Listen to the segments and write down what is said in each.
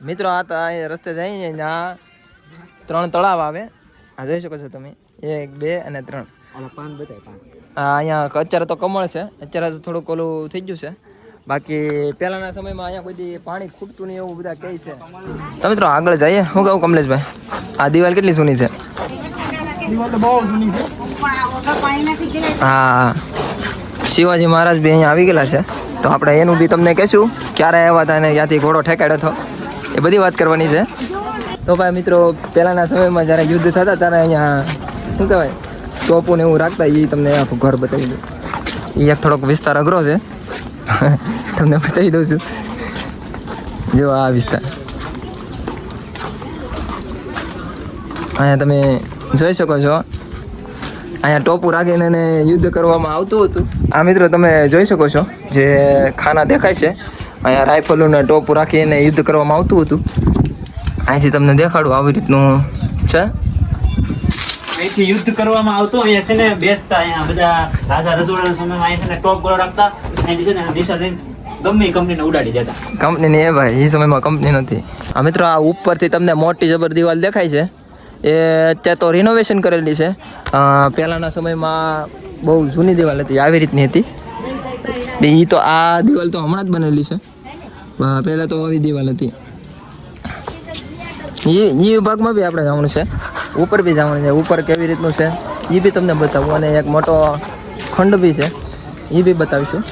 મિત્રો આ તો અહીં રસ્તે જઈને ત્યાં ત્રણ તળાવ આવે. આ જોઈ શકો છો તમે. એક બે અને ત્રણ. હા અહીંયા અત્યારે તો કમળ છે. અત્યારે તો થોડુંક ઓલું થઈ ગયું છે. બાકી પહેલાના સમયમાં અહીંયા કોઈ દી પાણી ખૂટતું નહીં એવું બધા કહે છે. તો મિત્રો આગળ જઈએ. હું કહું કમલેશભાઈ? આ દિવાલ કેટલી જૂની છે? હા. શિવાજી મહારાજ બી અહીંયા આવી ગયેલા છે. તો આપણે એનું બી તમને કહેશું. ક્યારે આવ્યા હતા અને ત્યાંથી ઘોડો ઠેકાડ્યો હતો? એ બધી વાત કરવાની છે. તો ભાઈ મિત્રો, પહેલાંના સમયમાં જ્યારે યુદ્ધ થતા ત્યારે અહીંયા, શું કહેવાય ને એવું રાખતા એ તમને આખું ઘર બતાવી દઉં. એ એક થોડોક વિસ્તાર અઘરો છે. તમને બતાવી દઉં છું. જો આ વિસ્તાર. અહીંયા તમે જોઈ શકો છો. અહીંયા ટોપું રાખીને એને યુદ્ધ કરવામાં આવતું હતું. આ મિત્રો તમે જોઈ શકો છો, જે ખાના દેખાય છે. અહીંયા રાઇફલોને ટોપું રાખીને યુદ્ધ કરવામાં આવતું હતું. અહીંથી તમને દેખાડું આવી રીતનું છે. અહીંથી યુદ્ધ કરવામાં આવતું અહીંયા છે ને બેસતા અહીંયા બધા રાજા રજવાડાના સમયમાં અહીં છે ને ટોપ ગોળો રાખતા અહીંથી છે ને નિશા લઈને ગમે કંપનીને ઉડાડી દેતા. કંપનીની એ ભાઈ એ સમયમાં કંપની નથી. આ મિત્રો આ ઉપરથી તમને મોટી જબર દિવાલ દેખાય છે. એ ત્યાં તો રિનોવેશન કરેલી છે. પહેલાંના સમયમાં બહુ જૂની દિવાલ હતી આવી રીતની હતી. એ તો આ દિવાલ તો હમણાં જ બનેલી છે. અ, પહેલાં તો આવી દિવાલ હતી. એ ઈ વિભાગમાં બી આપણે જવાનું છે. ઉપર બી જવાનું છે. ઉપર કેવી રીતનું છે એ બી તમને બતાવું. અને એક મોટો ખંડ બી છે એ બી બતાવીશું.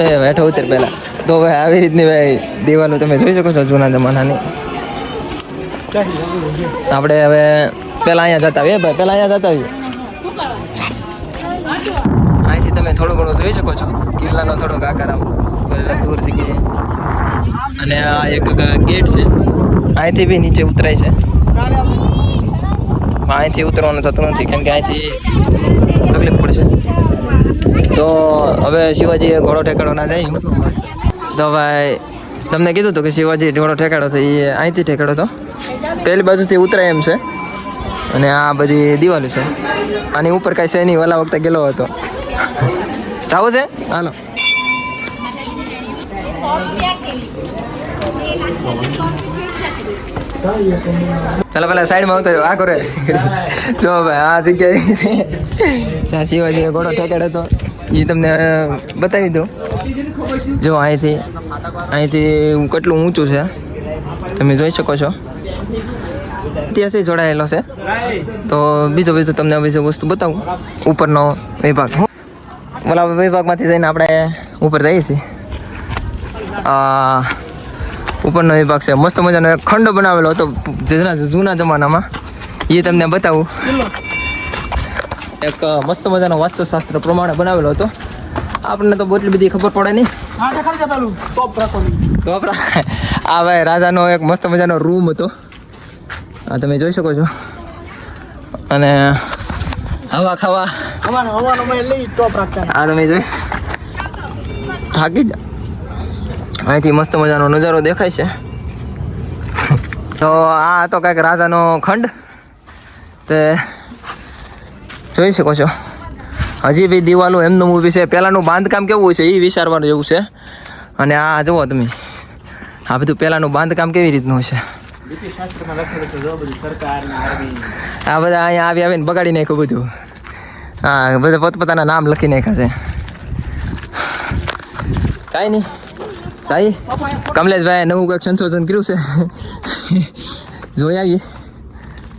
એ બેઠો ઉતર પહેલાં. તો ભાઈ આવી રીતની ભાઈ દિવાલો તમે જોઈ શકો છો જૂના જમાનાની. આપણે હવે પહેલાં અહીંયા જતા આવીએ. ભાઈ પહેલાં અહીંયા જતા આવીએ. અહીંથી તમે થોડું ઘણું જોઈ શકો છો. કિલ્લાનો થોડોક આકાર દૂરથી કે અને આ એક ગેટ છે. અહીંથી બી નીચે ઉતરાય છે. અહીંથી ઉતરવાનું થતું નથી, કેમ કે અહીંથી તકલીફ પડશે. તો હવે શિવાજીએ ઘોડો ઠેકાડો ના જાય તો ભાઈ, તમને કીધું હતું કે શિવાજી ઘોડો ઠેકાડો તો એ અહીંથી ઠેકાડો તો? પહેલી બાજુથી ઉતરાય એમ છે. અને આ બધી દિવાલો છે. આની ઉપર કાંઈ છે નહીં ઓલા વખતે ગયેલો હતો? જાવું છે? હાલો. ચાલો પેલા સાઈડમાં ઉતર્યો. આ કરે. જો ભાઈ, આ જગ્યાએ છે. ત્યાં શિવાજીએ ઘોડો ઠેકાડ્યો હતો એ તમને બતાવી દઉં. જો અહીંથી અહીંથી કેટલું ઊંચું છે. તમે જોઈ શકો છો. ત્યાંથી જોડાયેલો છે. તો બીજો બીજું તમને બીજું વસ્તુ બતાવું. ઉપરનો વિભાગ. ઓલા વિભાગમાંથી જઈને આપણે ઉપર જઈએ છીએ. આ ઉપરનો વિભાગ છે. મસ્ત મજાનો એક ખંડો બનાવેલો હતો જેના જૂના જમાનામાં. એ તમને બતાવું. એક મસ્ત મજાનો વાસ્તુશાસ્ત્ર પ્રમાણે બનાવેલો હતો. આપણને તો બોટલી બધી ખબર પડે નહીં. આ ભાઈ રાજાનો એક મસ્ત મજાનો રૂમ હતો. આ તમે જોઈ શકો છો. અને હવા ખાવા. આ તમે જોઈ. થાકી જ અહીંથી મસ્ત મજાનો નજારો દેખાય છે. તો આ હતો કાંઈક રાજાનો ખંડ. તે જોઈ શકો છો. હજી બી દિવાલો એમનું ઊભી છે. પહેલાંનું બાંધકામ કેવું છે એ વિચારવાનું જેવું છે. અને આ જુઓ તમે. આ બધું પહેલાંનું બાંધકામ કેવી રીતનું છે? આ બધા અહીંયા આવી આવીને બગાડી નાખ્યું બધું. હા બધા પોતપોતાના નામ લખી નાખ્યા છે. કાંઈ નહીં. સાઈ. કમલેશભાઈ નવું કંઈક સંશોધન કર્યું છે. જોઈ આવીએ.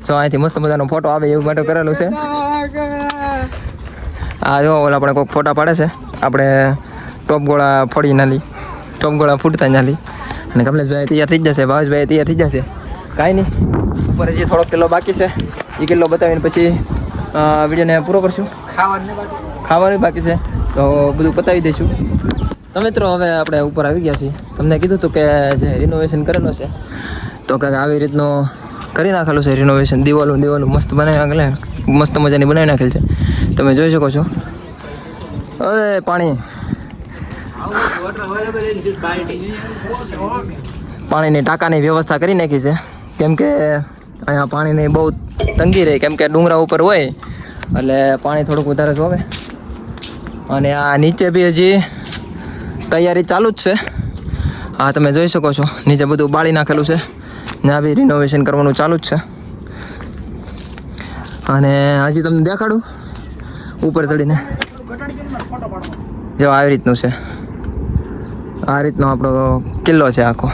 તો અહીંથી મસ્ત મજાનો ફોટો આવે એવું માટે કરેલું છે. આ જો ઓલા આપણે કોઈક ફોટા પાડે છે. આપણે ટોપ ગોળા ફોડી નાલી. ટોપ ગોળા ફૂટતા નાલી. અને કમલેશભાઈ તૈયાર થઈ જશે. ભાવેશભાઈ તૈયાર થઈ જશે. કાંઈ નહીં. ઉપર હજી થોડોક કિલ્લો બાકી છે. એ કિલ્લો બતાવીને પછી વિડીયોને પૂરો કરશું. ખાવાનું બાકી છે. તો બધું પતાવી દઈશું. તો મિત્રો, હવે આપણે ઉપર આવી ગયા છીએ. તમને કીધું હતું કે જે રિનોવેશન કરેલો છે, તો કાંઈક આવી રીતનો કરી નાખેલું છે રિનોવેશન દિવાલું દિવાલું મસ્ત બનાવી નાખેલ મસ્ત મજાની બનાવી નાખેલ છે. તમે જોઈ શકો છો. હવે પાણી. પાણીની ટાંકાની વ્યવસ્થા કરી નાખી છે. કેમ કે અહીંયા પાણીની બહુ તંગી રહી. કેમ કે ડુંગરા ઉપર હોય, એટલે પાણી થોડુંક વધારે જોવે. અને આ નીચે બી હજી તૈયારી ચાલુ જ છે. હા, તમે જોઈ શકો છો. નીચે બધું બાળી નાખેલું છે. ત્યાં બી રિનોવેશન કરવાનું ચાલુ જ છે. અને હજી તમને દેખાડું. ઉપર ચડીને. જો, આવી રીતનું છે. આ રીતનો આપણો કિલ્લો છે આખો.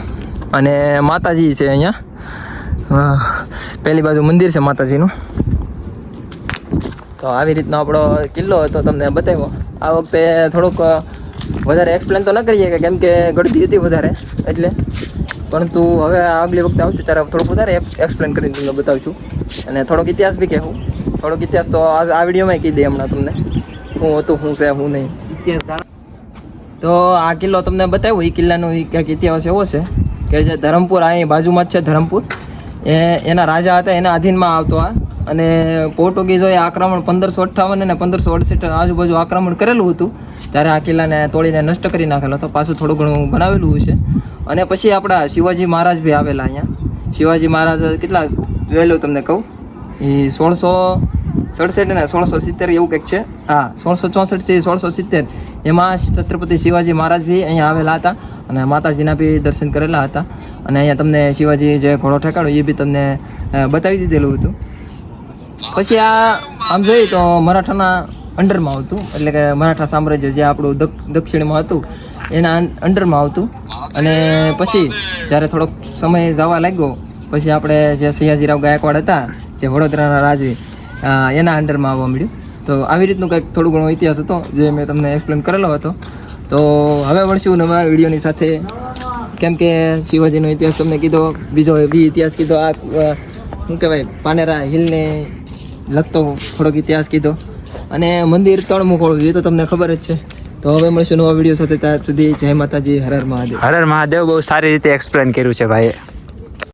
અને માતાજી છે અહીંયા. પહેલી બાજુ મંદિર છે માતાજીનું. તો આવી રીતનો આપણો કિલ્લો હતો, તમને બતાવ્યો. આ વખતે થોડુંક વધારે એક્સપ્લેન તો ન કરીએ કે કેમ કે ગળદી હતી વધારે એટલે. પરંતુ હવે આગલી વખતે આવશું ત્યારે થોડુંક વધારે એક્સપ્લેન કરીને તમને બતાવશું. અને થોડોક ઇતિહાસ બી કહેવું. થોડોક ઇતિહાસ તો આ આ વિડીયોમાં કહી દે હમણાં તમને. શું હતું શું છે શું નહીં. ઇતિહાસ તો આ કિલ્લો તમને બતાવ્યો એ કિલ્લાનો એ કંઈક ઇતિહાસ એવો છે કે જે ધરમપુર અહીં બાજુમાં જ છે ધરમપુર. એ એના રાજા હતા એના અધીનમાં આવતો આ. અને પોર્ટુગીઝોએ આક્રમણ પંદરસો અઠ્ઠાવન અને પંદરસો અડસઠ આજુબાજુ આક્રમણ કરેલું હતું. ત્યારે આ કિલ્લાને તોડીને નષ્ટ કરી નાખેલો હતો. પાછું થોડું ઘણું બનાવેલું છે અને પછી આપણા શિવાજી મહારાજ બી આવેલા અહીંયા. શિવાજી મહારાજ કેટલા જોયેલું તમને કહું? એ સોળસો સડસઠ ને સોળસો સિત્તેર એવું કંઈક છે. હા, સોળસો ચોસઠથી સોળસો સિત્તેર. એમાં છત્રપતિ શિવાજી મહારાજ બી અહીંયા આવેલા હતા અને માતાજીના બી દર્શન કરેલા હતા. અને અહીંયા તમને શિવાજી જે ઘોડો ઠેકાડો એ બી તમને બતાવી દીધેલું હતું. પછી આ, આમ જોઈએ તો મરાઠાના અંડરમાં આવતું, એટલે કે મરાઠા સામ્રાજ્ય જે આપણું દક્ષ- દક્ષિણમાં હતું, એના અંડરમાં આવતું. અને પછી જ્યારે થોડોક સમય જવા લાગ્યો, પછી આપણે જે સયાજીરાવ ગાયકવાડ હતા, જે વડોદરાના રાજવી એના અંડરમાં આવવા મળ્યું. તો આવી રીતનું કંઈક થોડું ઘણો ઇતિહાસ હતો, જે મેં તમને એક્સપ્લેન કરેલો હતો. તો હવે વળશું નવા વિડીયોની સાથે. કેમ કે શિવાજીનો ઇતિહાસ તમને કીધો, બીજો બી ઇતિહાસ કીધો, આ શું કહેવાય, પાનેરા હિલને લગતો થોડોક ઇતિહાસ કીધો. અને મંદિર ત્રણ મુખોળું એ તો તમને ખબર જ છે. તો હવે મળશું નવા વીડિયો સાથે, ત્યાં સુધી જય માતાજી, હર હર મહાદેવ. હર મહાદેવ, બહુ સારી રીતે એક્સપ્લેન કર્યું છે ભાઈ